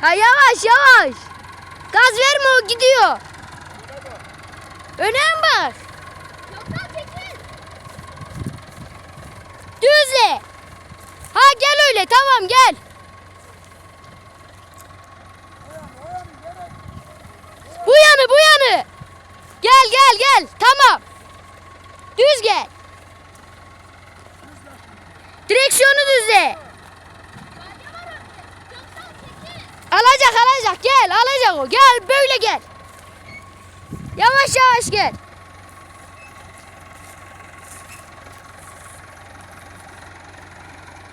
Ha yavaş yavaş. Gaz verme o gidiyor. Öne Düzle. Ha gel öyle tamam gel. Bu yanı bu yanı. Gel gel gel tamam. Düz gel. Direksiyonu düzle. Alacak alacak gel alacak o gel böyle gel. Yavaş yavaş gel.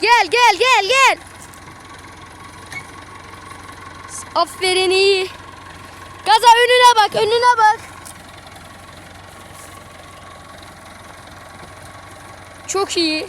Gel gel gel gel. Aferin iyi. Gaza önüne bak önüne bak. Çok iyi.